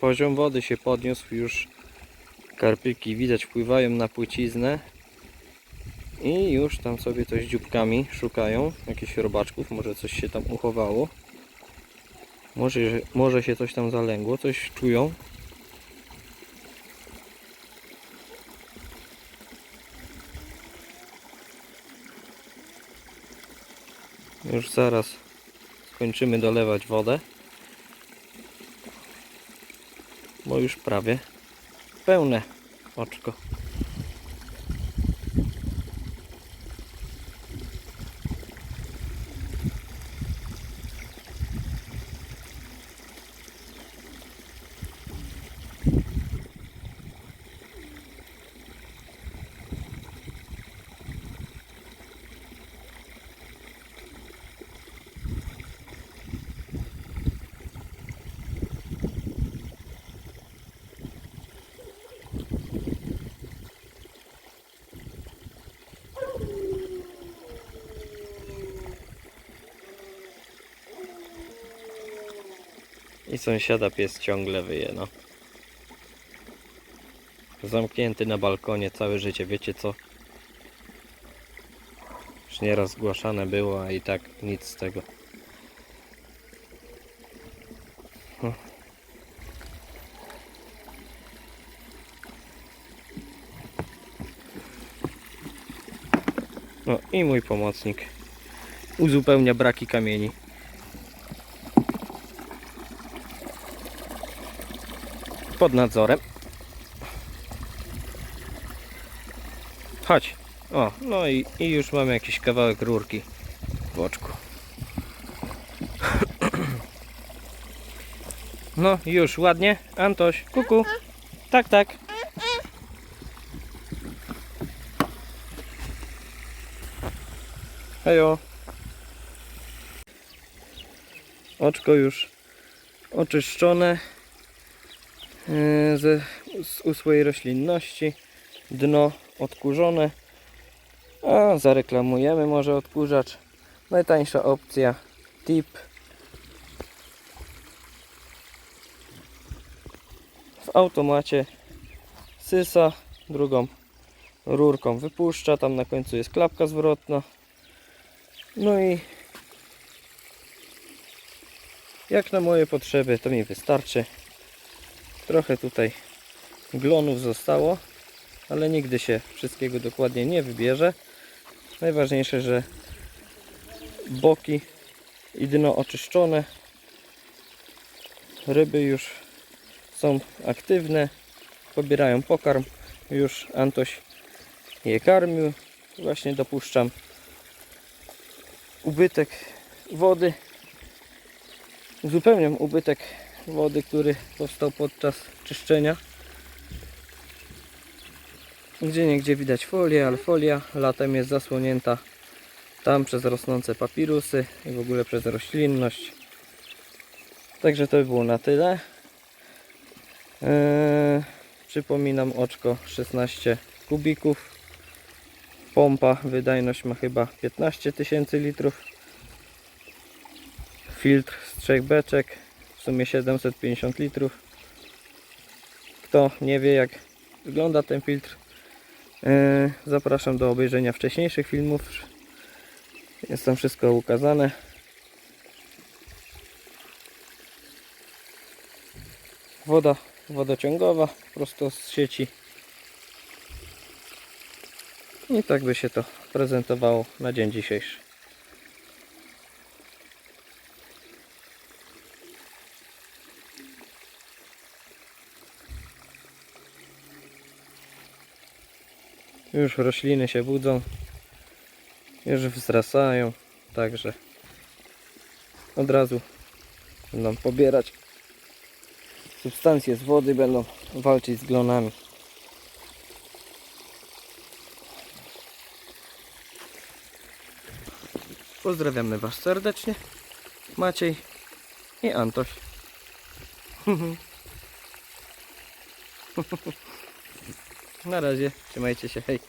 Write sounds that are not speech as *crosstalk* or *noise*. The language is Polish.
Poziom wody się podniósł już. Karpyki widać wpływają na płyciznę. I już tam sobie coś dzióbkami szukają. Jakichś robaczków, może coś się tam uchowało. Może, może się coś tam zalęgło, coś czują. Już zaraz skończymy dolewać wodę. Bo już prawie pełne oczko. I sąsiada pies ciągle wyje, no. Zamknięty na balkonie całe życie, wiecie co? Już nieraz zgłaszane było, a i tak nic z tego. Hm. No i mój pomocnik uzupełnia braki kamieni. Pod nadzorem. Chodź. O, no i, i już mamy jakiś kawałek rurki w oczku. *clears throat* No, już ładnie. Antoś, kuku. Tak, tak. Hejo. Oczko już oczyszczone ze, z usłej roślinności. Dno odkurzone. A zareklamujemy może odkurzacz. Najtańsza opcja tip. W automacie sysa, drugą rurką wypuszcza. Tam na końcu jest klapka zwrotna. No i jak na moje potrzeby to mi wystarczy. Trochę tutaj glonów zostało, ale nigdy się wszystkiego dokładnie nie wybierze. Najważniejsze, że boki i dno oczyszczone. Ryby już są aktywne, pobierają pokarm. Już Antoś je karmił. Właśnie dopuszczam ubytek wody. Uzupełniam ubytek wody, który powstał podczas czyszczenia. Gdzie niegdzie widać folię, ale folia latem jest zasłonięta tam przez rosnące papirusy i w ogóle przez roślinność. Także to by było na tyle. Eee, przypominam oczko 16 kubików. Pompa wydajność ma chyba 15 tysięcy litrów. Filtr z trzech beczek w sumie 750 litrów. Kto nie wie jak wygląda ten filtr, yy, zapraszam do obejrzenia wcześniejszych filmów. Jest tam wszystko ukazane. Woda wodociągowa prosto z sieci. I tak by się to prezentowało na dzień dzisiejszy. Już rośliny się budzą. Już wzrastają. Także od razu będą pobierać substancje z wody, będą walczyć z glonami. Pozdrawiamy Was serdecznie. Maciej i Antoś. *laughs* Na razie, trzymajcie się, hej.